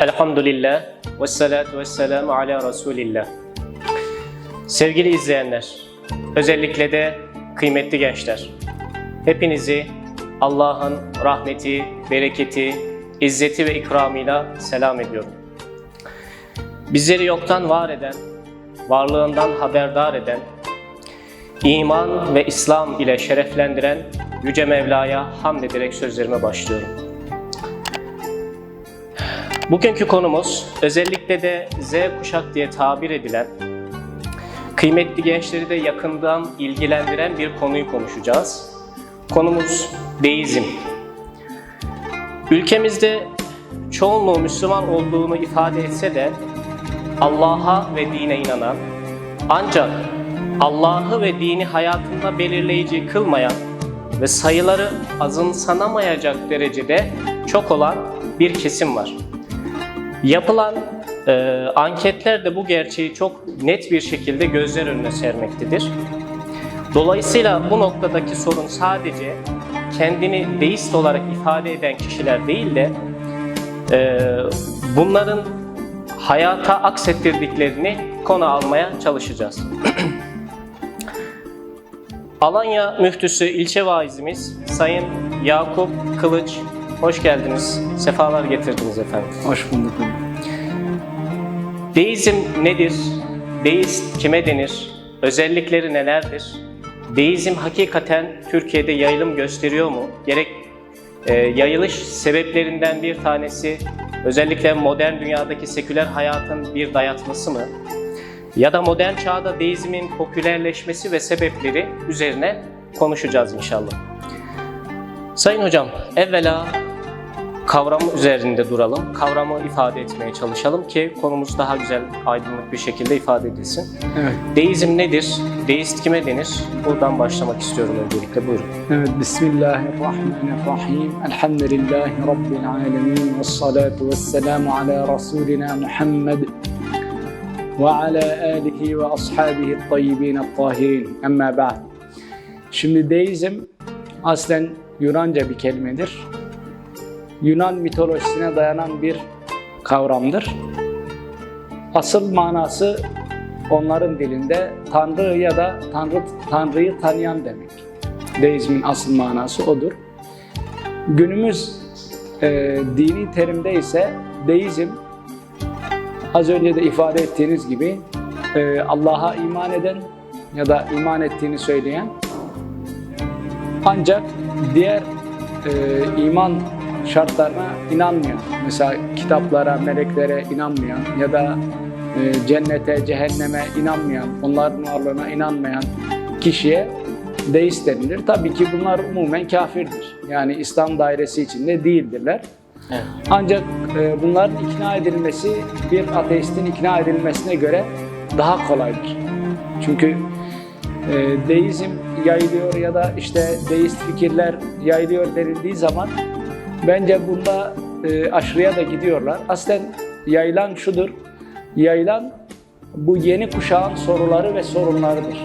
Elhamdülillah ve salatu ve selamu ala Resulillah. Sevgili izleyenler, özellikle de kıymetli gençler, hepinizi Allah'ın rahmeti, bereketi, izzeti ve ikramıyla selam ediyorum. Bizleri yoktan var eden, varlığından haberdar eden, iman ve İslam ile şereflendiren Yüce Mevla'ya hamd ederek sözlerime başlıyorum. Bugünkü konumuz özellikle de Z kuşak diye tabir edilen kıymetli gençleri de yakından ilgilendiren bir konuyu konuşacağız. Konumuz deizm. Ülkemizde çoğunluğu Müslüman olduğunu ifade etse de Allah'a ve dine inanan ancak Allah'ı ve dini hayatında belirleyici kılmayan ve sayıları azımsanamayacak derecede çok olan bir kesim var. Yapılan e, anketler de bu gerçeği çok net bir şekilde gözler önüne sermektedir. Dolayısıyla bu noktadaki sorun sadece kendini deist olarak ifade eden kişiler değil de e, bunların hayata aksettirdiklerini konu almaya çalışacağız. Alanya Müftüsü ilçe vaizimiz Sayın Yakup Kılıç, hoş geldiniz, sefalar getirdiniz efendim. Hoş bulduk. Deizm nedir? Deist kime denir? Özellikleri nelerdir? Deizm hakikaten Türkiye'de yayılım gösteriyor mu? Gerek e, yayılış sebeplerinden bir tanesi özellikle modern dünyadaki seküler hayatın bir dayatması mı? Ya da modern çağda deizmin popülerleşmesi ve sebepleri üzerine konuşacağız inşallah. Sayın hocam, evvela kavramı üzerinde duralım. Kavramı ifade etmeye çalışalım ki konumuz daha güzel, aydınlık bir şekilde ifade edilsin. Evet. Deizm nedir? Deist kime denir? Buradan başlamak istiyorum öncelikle. Buyurun. Evet. Bismillahirrahmanirrahim. Elhamdülillahi Rabbil alemin. Ve salatu ve selamu ala Resulina Muhammed ve ala alihi ve ashabihi tayyibin tahirin. Amma ba'd. Şimdi deizm aslen Yunanca bir kelimedir. Yunan mitolojisine dayanan bir kavramdır. Asıl manası onların dilinde Tanrı ya da Tanrı Tanrı'yı tanıyan demek. Deizmin asıl manası odur. Günümüz e, dini terimde ise deizm az önce de ifade ettiğiniz gibi e, Allah'a iman eden ya da iman ettiğini söyleyen ancak diğer e, iman şartlarına inanmayan, mesela kitaplara, meleklere inanmayan ya da e, cennete, cehenneme inanmayan, onların varlığına inanmayan kişiye deist denilir. Tabii ki bunlar umumen kafirdir. Yani İslam dairesi içinde değildirler. Evet. Ancak e, bunların ikna edilmesi bir ateistin ikna edilmesine göre daha kolaydır. Çünkü e, deizm yayılıyor ya da işte deist fikirler yayılıyor denildiği zaman bence bunda e, aşırıya da gidiyorlar. Aslen yayılan şudur, yayılan bu yeni kuşağın soruları ve sorunlarıdır.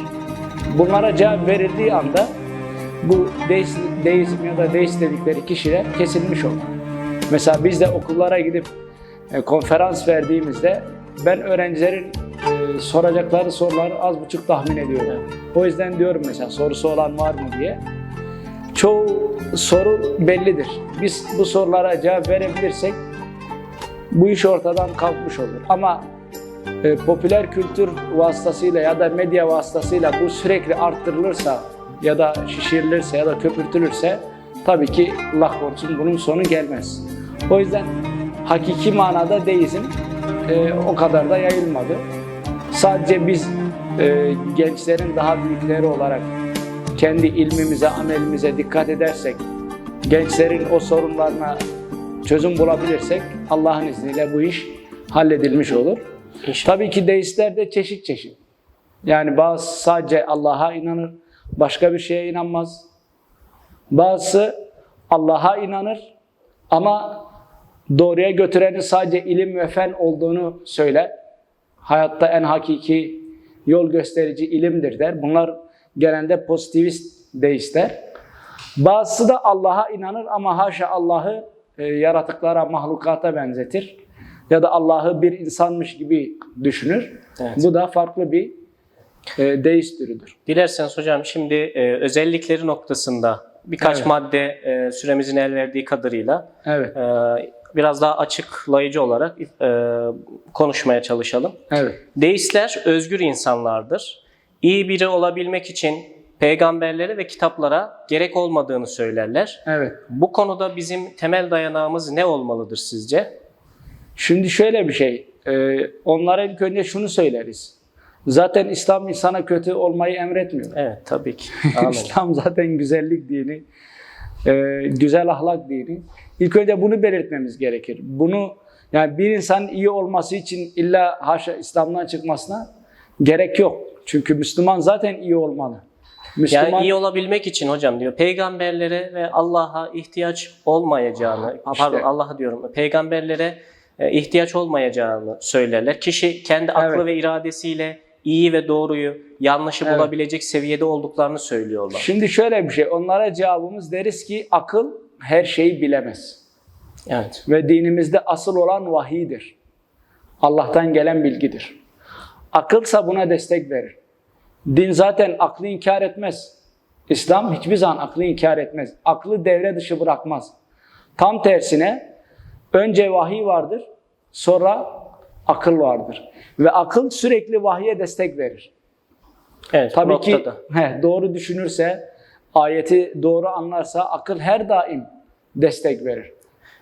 Bunlara cevap verildiği anda bu deist, deizm ya da deist dedikleri kişiler kesilmiş olur. Mesela biz de okullara gidip e, konferans verdiğimizde ben öğrencilerin e, soracakları soruları az buçuk tahmin ediyorum. O yüzden diyorum mesela sorusu olan var mı diye. Çoğu soru bellidir. Biz bu sorulara cevap verebilirsek bu iş ortadan kalkmış olur. Ama e, popüler kültür vasıtasıyla ya da medya vasıtasıyla bu sürekli arttırılırsa ya da şişirilirse ya da köpürtülürse tabii ki Allah korusun bunun sonu gelmez. O yüzden hakiki manada deizm e, o kadar da yayılmadı. Sadece biz e, gençlerin daha büyükleri olarak kendi ilmimize, amelimize dikkat edersek, gençlerin o sorunlarına çözüm bulabilirsek Allah'ın izniyle bu iş halledilmiş olur. İnşallah. Tabii ki deistler de çeşit çeşit. Yani bazı sadece Allah'a inanır, başka bir şeye inanmaz. Bazısı Allah'a inanır ama doğruya götürenin sadece ilim ve fen olduğunu söyler. Hayatta en hakiki yol gösterici ilimdir der. Bunlar genelde pozitivist deistler. Bazısı da Allah'a inanır ama haşa Allah'ı e, yaratıklara, mahlukata benzetir. ya da Allah'ı bir insanmış gibi düşünür. Evet. Bu da farklı bir e, deist türüdür. Dilerseniz hocam şimdi e, özellikleri noktasında birkaç Evet. madde e, süremizin el verdiği kadarıyla Evet, e, biraz daha açıklayıcı olarak e, konuşmaya çalışalım. evet, Deistler özgür insanlardır. İyi biri olabilmek için peygamberlere ve kitaplara gerek olmadığını söylerler. evet. Bu konuda bizim temel dayanağımız ne olmalıdır sizce? Şimdi şöyle bir şey, e, onlara ilk önce şunu söyleriz. Zaten İslam insana kötü olmayı emretmiyor. Evet tabii ki. İslam zaten güzellik dini, e, güzel ahlak dini. İlk önce bunu belirtmemiz gerekir. Bunu yani bir insan iyi olması için illa haşa İslam'dan çıkmasına gerek yok. Çünkü Müslüman zaten iyi olmalı. Müslüman Yani iyi olabilmek için hocam diyor peygamberlere ve Allah'a ihtiyaç olmayacağını, pardon Allah'a diyorum peygamberlere e, ihtiyaç olmayacağını söylerler. Kişi kendi aklı Evet. ve iradesiyle iyi ve doğruyu, yanlışı Evet. bulabilecek seviyede olduklarını söylüyorlar. Şimdi şöyle bir şey, onlara cevabımız deriz ki akıl her şeyi bilemez. Evet. Ve dinimizde asıl olan vahiydir. Allah'tan gelen bilgidir. Akılsa buna destek verir. Din zaten aklı inkar etmez. İslam hiçbir zaman aklı inkar etmez. Aklı devre dışı bırakmaz. Tam tersine önce vahiy vardır, sonra akıl vardır. Ve akıl sürekli vahiye destek verir. Evet, Tabii ki he, doğru düşünürse, ayeti doğru anlarsa akıl her daim destek verir.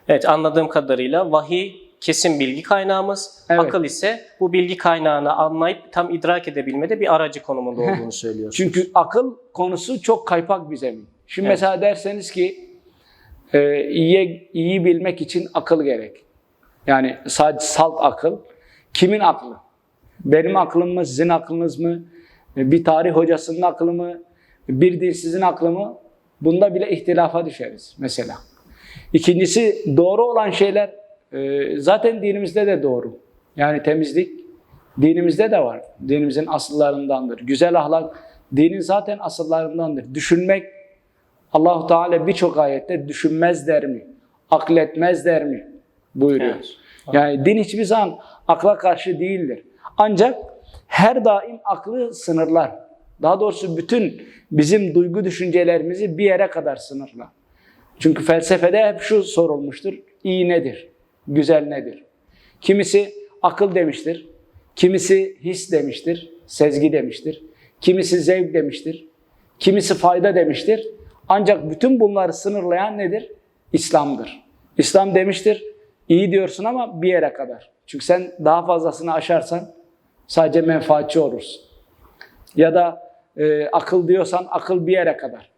Evet anladığım kadarıyla vahiy kesin bilgi kaynağımız, Evet. akıl ise bu bilgi kaynağını anlayıp tam idrak edebilmede bir aracı konumunda olduğunu söylüyorsunuz. Çünkü akıl konusu çok kaypak bir zemin. Şimdi Evet. mesela derseniz ki e, iyi, iyi bilmek için akıl gerek. Yani sadece salt akıl. Kimin aklı? Benim aklım mı, sizin aklınız mı? E, Bir tarih hocasının aklı mı? Bir dilsizin aklı mı? Bunda bile ihtilafa düşeriz mesela. İkincisi doğru olan şeyler zaten dinimizde de doğru. Yani temizlik dinimizde de var. Dinimizin asıllarındandır. Güzel ahlak dinin zaten asıllarındandır. Düşünmek Allahu Teala birçok ayette düşünmez der mi? Akletmez der mi? buyuruyor. Evet. Yani din hiçbir zaman akla karşı değildir. Ancak her daim aklı sınırlar. Daha doğrusu bütün bizim duygu düşüncelerimizi bir yere kadar sınırlar. Çünkü felsefede hep şu sorulmuştur. İyi nedir? Güzel nedir? Kimisi akıl demiştir. Kimisi his demiştir. Sezgi demiştir. Kimisi zevk demiştir. Kimisi fayda demiştir. Ancak bütün bunları sınırlayan nedir? İslam'dır. İslam demiştir. iyi diyorsun ama bir yere kadar. Çünkü sen daha fazlasını aşarsan sadece menfaatçi olursun. Ya da e, akıl diyorsan akıl bir yere kadar.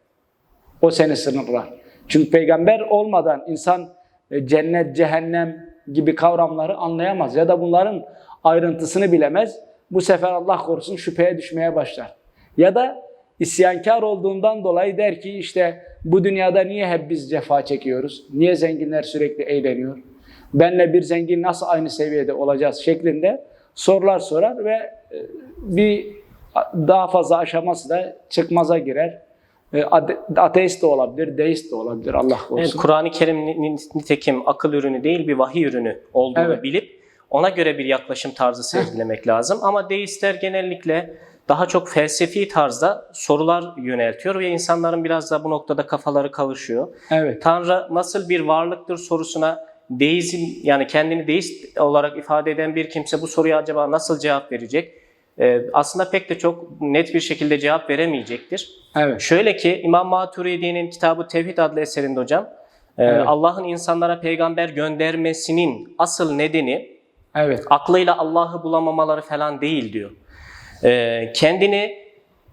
O seni sınırlar. Çünkü peygamber olmadan insan cennet, cehennem gibi kavramları anlayamaz ya da bunların ayrıntısını bilemez. Bu sefer Allah korusun şüpheye düşmeye başlar. Ya da isyankar olduğundan dolayı der ki işte bu dünyada niye hep biz cefa çekiyoruz? Niye zenginler sürekli eğleniyor? Benle bir zengin nasıl aynı seviyede olacağız şeklinde sorular sorar ve e, bir daha fazla aşaması da çıkmaza girer. E, ate- Ateist de olabilir, deist de olabilir Allah korusun. Evet, Kur'an-ı Kerim ni- ni- nitekim akıl ürünü değil bir vahiy ürünü olduğunu Evet. bilip ona göre bir yaklaşım tarzı sergilemek lazım. Ama deistler genellikle daha çok felsefi tarzda sorular yöneltiyor ve insanların biraz da bu noktada kafaları kavuşuyor. Evet. Tanrı nasıl bir varlıktır sorusuna deizm yani kendini deist olarak ifade eden bir kimse bu soruya acaba nasıl cevap verecek? Ee, aslında pek de çok net bir şekilde cevap veremeyecektir. Evet. Şöyle ki İmam Maturidi'nin kitabı Tevhid adlı eserinde hocam e, Evet. Allah'ın insanlara peygamber göndermesinin asıl nedeni Evet. aklıyla Allah'ı bulamamaları falan değil diyor. E, kendini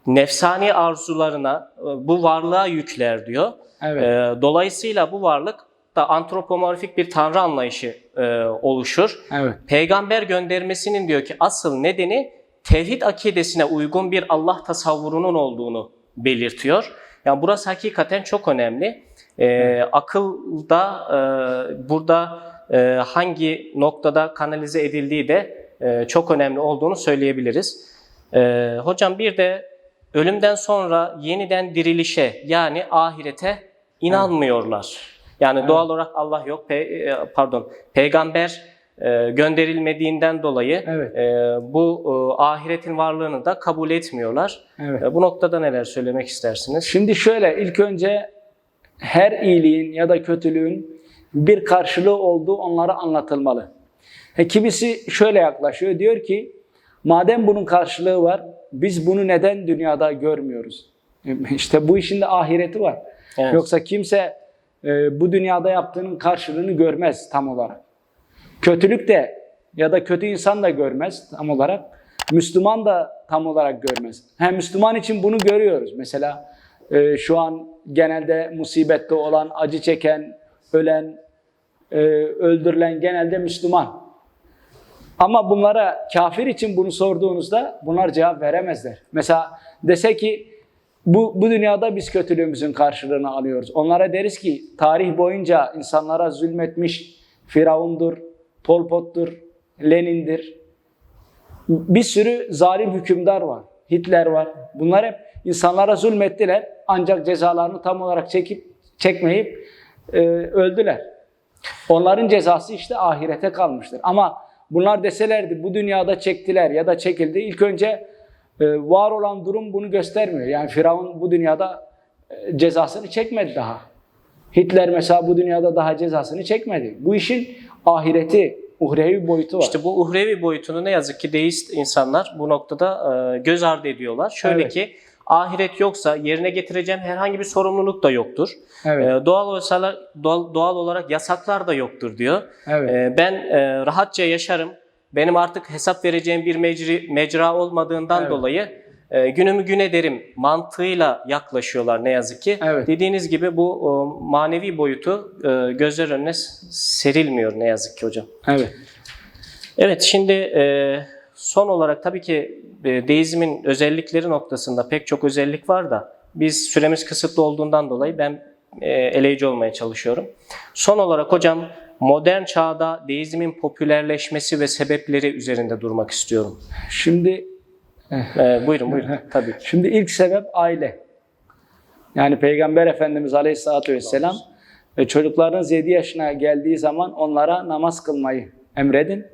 nefsani arzularına e, bu varlığa yükler diyor. Evet. E, dolayısıyla bu varlık da antropomorfik bir tanrı anlayışı e, oluşur. Evet. Peygamber göndermesinin diyor ki asıl nedeni tevhid akidesine uygun bir Allah tasavvurunun olduğunu belirtiyor. Yani burası hakikaten çok önemli. Ee, akılda e, burada e, hangi noktada kanalize edildiği de e, çok önemli olduğunu söyleyebiliriz. E, hocam bir de ölümden sonra yeniden dirilişe yani ahirete inanmıyorlar. Yani doğal olarak Allah yok, pe- e, pardon, peygamber e, gönderilmediğinden dolayı Evet. e, bu e, ahiretin varlığını da kabul etmiyorlar. Evet. E, bu noktada neler söylemek istersiniz? Şimdi şöyle ilk önce her iyiliğin ya da kötülüğün bir karşılığı olduğu onlara anlatılmalı. E, kimisi şöyle yaklaşıyor diyor ki madem bunun karşılığı var biz bunu neden dünyada görmüyoruz? İşte bu işin de ahireti var. Evet. Yoksa kimse e, bu dünyada yaptığının karşılığını görmez tam olarak. Kötülük de ya da kötü insan da görmez tam olarak. Müslüman da tam olarak görmez. Hem Müslüman için bunu görüyoruz. Mesela e, şu an genelde musibette olan, acı çeken, ölen, e, öldürülen genelde Müslüman. Ama bunlara kafir için bunu sorduğunuzda bunlar cevap veremezler. Mesela dese ki bu, bu dünyada biz kötülüğümüzün karşılığını alıyoruz. Onlara deriz ki tarih boyunca insanlara zulmetmiş Firavundur, Pol Pot'tur, Lenin'dir. Bir sürü zalim hükümdar var. Hitler var. Bunlar hep insanlara zulmettiler. Ancak cezalarını tam olarak çekip çekmeyip e, öldüler. Onların cezası işte ahirete kalmıştır. Ama bunlar deselerdi bu dünyada çektiler ya da çekildi. İlk önce e, var olan durum bunu göstermiyor. Yani Firavun bu dünyada e, cezasını çekmedi daha. Hitler mesela bu dünyada daha cezasını çekmedi. Bu işin ahireti, uhrevi boyutu var. İşte bu uhrevi boyutunu ne yazık ki deist insanlar bu noktada e, göz ardı ediyorlar. Şöyle Evet. ki ahiret yoksa yerine getireceğim herhangi bir sorumluluk da yoktur. evet, E, doğal, olsalar, doğal, doğal olarak yasaklar da yoktur diyor. evet, E, ben e, rahatça yaşarım. Benim artık hesap vereceğim bir mecri, mecra olmadığından Evet. dolayı e, günümü gün ederim mantığıyla yaklaşıyorlar ne yazık ki. Evet. Dediğiniz gibi bu e, manevi boyutu e, gözler önüne serilmiyor ne yazık ki hocam. evet. Evet şimdi e, son olarak tabii ki e, deizmin özellikleri noktasında pek çok özellik var da biz süremiz kısıtlı olduğundan dolayı ben e, eleyici olmaya çalışıyorum. Son olarak hocam modern çağda deizmin popülerleşmesi ve sebepleri üzerinde durmak istiyorum. Şimdi E, buyurun buyurun tabii. Şimdi ilk sebep aile. Yani Peygamber Efendimiz Aleyhisselatü Vesselam e, çocuklarınız 7 yaşına geldiği zaman onlara namaz kılmayı emredin.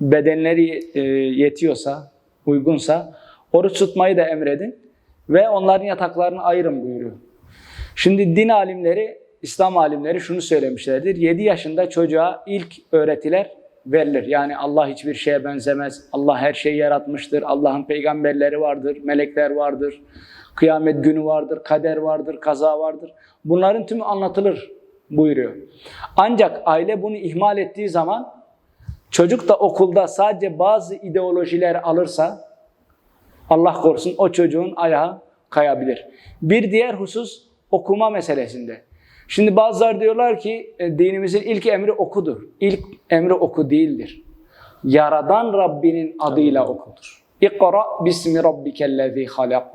Bedenleri e, yetiyorsa, uygunsa oruç tutmayı da emredin ve onların yataklarını ayırın buyuruyor. Şimdi din alimleri, İslam alimleri şunu söylemişlerdir. 7 yaşında çocuğa ilk öğretiler verilir. Yani Allah hiçbir şeye benzemez. Allah her şeyi yaratmıştır. Allah'ın peygamberleri vardır, melekler vardır. Kıyamet günü vardır, kader vardır, kaza vardır. Bunların tümü anlatılır buyuruyor. Ancak aile bunu ihmal ettiği zaman çocuk da okulda sadece bazı ideolojiler alırsa Allah korusun o çocuğun ayağı kayabilir. Bir diğer husus okuma meselesinde. Şimdi bazılar diyorlar ki e, dinimizin ilk emri okudur. İlk emri oku değildir. Yaradan Rabbinin adıyla okudur. İkra bismi rabbikellezi halak.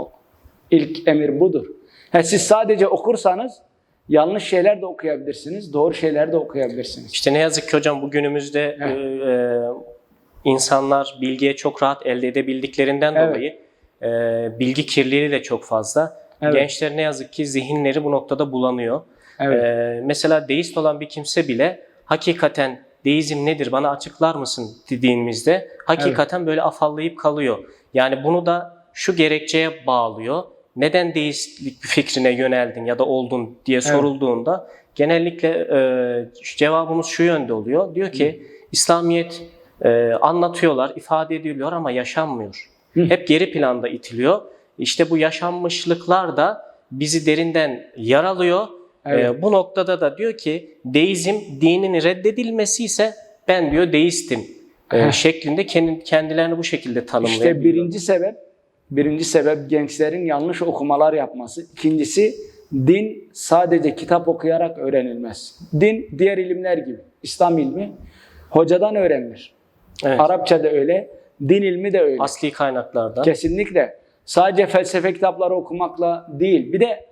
İlk emir budur. Ha, siz sadece okursanız yanlış şeyler de okuyabilirsiniz, doğru şeyler de okuyabilirsiniz. İşte ne yazık ki hocam bu günümüzde e, e, insanlar bilgiye çok rahat elde edebildiklerinden Evet. dolayı e, bilgi kirliliği de çok fazla. Evet. Gençler ne yazık ki zihinleri bu noktada bulanıyor. Evet. E, mesela deist olan bir kimse bile hakikaten deizm nedir bana açıklar mısın dediğimizde hakikaten böyle afallayıp kalıyor. Yani bunu da şu gerekçeye bağlıyor. Neden deistlik fikrine yöneldin ya da oldun diye sorulduğunda genellikle e, cevabımız şu yönde oluyor. Diyor ki İslamiyet e, anlatıyorlar, ifade ediliyor ama yaşanmıyor. Hep geri planda itiliyor. İşte bu yaşanmışlıklar da bizi derinden yaralıyor. Evet. E, bu noktada da diyor ki deizm dinin reddedilmesi ise ben diyor deistim e, şeklinde kendi, kendilerini bu şekilde tanımlayabiliyor. İşte birinci sebep, birinci sebep gençlerin yanlış okumalar yapması. İkincisi din sadece kitap okuyarak öğrenilmez. Din diğer ilimler gibi. İslam ilmi hocadan öğrenilir. Evet. Arapça da öyle, din ilmi de öyle. Asli kaynaklardan. Kesinlikle. Sadece felsefe kitapları okumakla değil. Bir de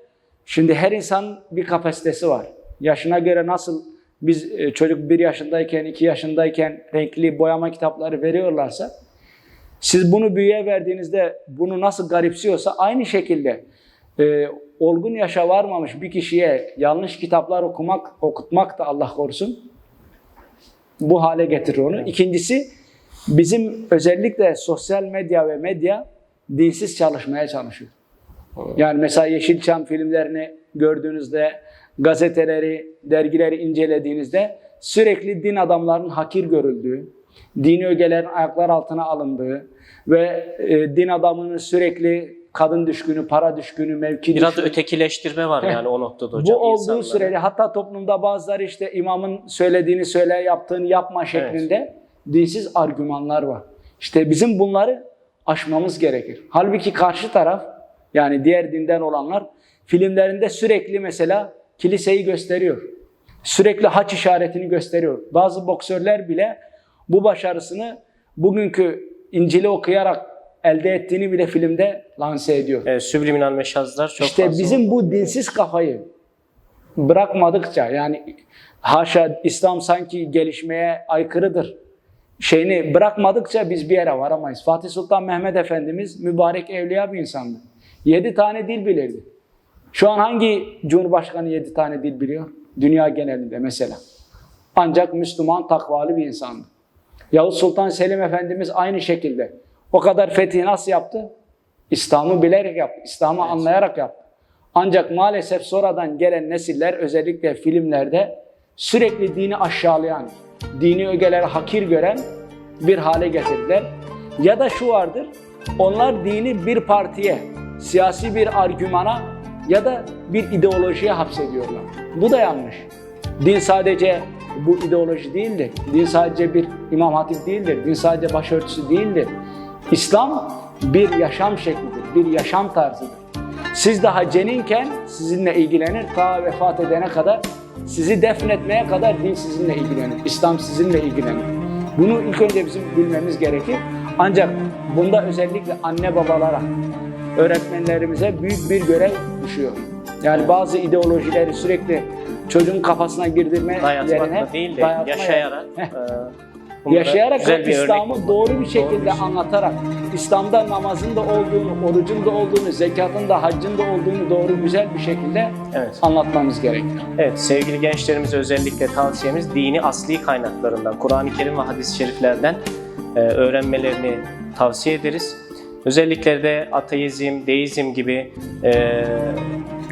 şimdi her insan bir kapasitesi var. Yaşına göre nasıl biz e, çocuk bir yaşındayken, iki yaşındayken renkli boyama kitapları veriyorlarsa siz bunu büyüye verdiğinizde bunu nasıl garipsiyorsa aynı şekilde e, olgun yaşa varmamış bir kişiye yanlış kitaplar okumak, okutmak da Allah korusun bu hale getirir onu. İkincisi bizim özellikle sosyal medya ve medya dinsiz çalışmaya çalışıyor. Yani mesela Yeşilçam filmlerini gördüğünüzde, gazeteleri, dergileri incelediğinizde sürekli din adamlarının hakir görüldüğü, dini ögelerin ayaklar altına alındığı ve e, din adamının sürekli kadın düşkünü, para düşkünü, mevki Biraz düşkünü. ötekileştirme var yani o noktada hocam. Bu olduğu sürede hatta toplumda bazıları işte imamın söylediğini söyle, yaptığını yapma şeklinde dinsiz argümanlar var. İşte bizim bunları aşmamız gerekir. Halbuki karşı taraf yani diğer dinden olanlar filmlerinde sürekli mesela kiliseyi gösteriyor. Sürekli haç işaretini gösteriyor. Bazı boksörler bile bu başarısını bugünkü İncil'i okuyarak elde ettiğini bile filmde lanse ediyor. Evet, sübliminal meşazlar çok İşte fazla. bizim bu dinsiz kafayı bırakmadıkça yani haşa İslam sanki gelişmeye aykırıdır şeyini bırakmadıkça biz bir yere varamayız. Fatih Sultan Mehmet Efendimiz mübarek evliya bir insandı. Yedi tane dil bilirdi. Şu an hangi cumhurbaşkanı yedi tane dil biliyor? Dünya genelinde mesela. Ancak Müslüman takvalı bir insandı. Yavuz Sultan Selim Efendimiz aynı şekilde. O kadar fethi nasıl yaptı? İslam'ı bilerek yaptı. İslam'ı anlayarak yaptı. Ancak maalesef sonradan gelen nesiller özellikle filmlerde sürekli dini aşağılayan, dini ögeleri hakir gören bir hale getirdiler. Ya da şu vardır, onlar dini bir partiye, siyasi bir argümana ya da bir ideolojiye hapsediyorlar. Bu da yanlış. Din sadece bu ideoloji değildir. Din sadece bir imam hatip değildir. Din sadece başörtüsü değildir. İslam bir yaşam şeklidir, bir yaşam tarzıdır. Siz daha ceninken sizinle ilgilenir, ta vefat edene kadar, sizi defnetmeye kadar din sizinle ilgilenir. İslam sizinle ilgilenir. Bunu ilk önce bizim bilmemiz gerekir. Ancak bunda özellikle anne babalara, öğretmenlerimize büyük bir görev düşüyor. Yani bazı ideolojileri sürekli çocuğun kafasına girdirme Dayatmakla yerine değil de dayatma yaşayarak. E, Yaşayarak ve İslam'ı doğru bir şekilde bir şey. anlatarak, İslam'da namazın da olduğunu, orucun da olduğunu, zekatın da haccın da olduğunu doğru güzel bir şekilde Evet. anlatmamız gerekir. Evet sevgili gençlerimize özellikle tavsiyemiz dini asli kaynaklarından, Kur'an-ı Kerim ve hadis-i şeriflerden e, öğrenmelerini tavsiye ederiz. Özellikle de ateizm, deizm gibi e,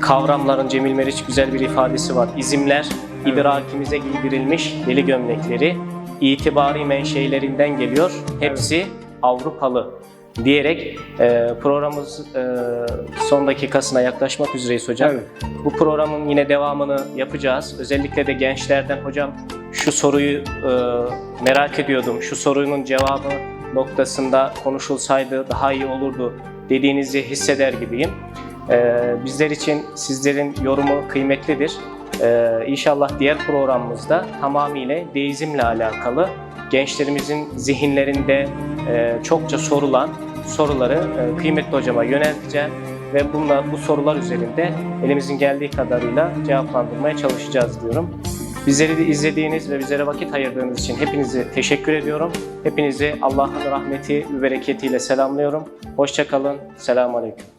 kavramların Cemil Meriç güzel bir ifadesi var. İzimler idrakimize giydirilmiş deli gömlekleri itibari menşeilerinden geliyor. Hepsi Avrupalı diyerek e, programımız e, son dakikasına yaklaşmak üzereyiz hocam. Evet. Bu programın yine devamını yapacağız. Özellikle de gençlerden hocam şu soruyu e, merak ediyordum. Şu sorunun cevabı noktasında konuşulsaydı daha iyi olurdu dediğinizi hisseder gibiyim. E, bizler için sizlerin yorumu kıymetlidir. E, inşallah diğer programımızda tamamıyla deizmle alakalı gençlerimizin zihinlerinde e, çokça sorulan soruları e, kıymetli hocama yönelteceğim ve bunlar, bu sorular üzerinde elimizin geldiği kadarıyla cevaplandırmaya çalışacağız diyorum. Bizleri de izlediğiniz ve bizlere vakit ayırdığınız için hepinize teşekkür ediyorum. Hepinizi Allah'ın rahmeti ve bereketiyle selamlıyorum. Hoşçakalın. Selamun Aleyküm.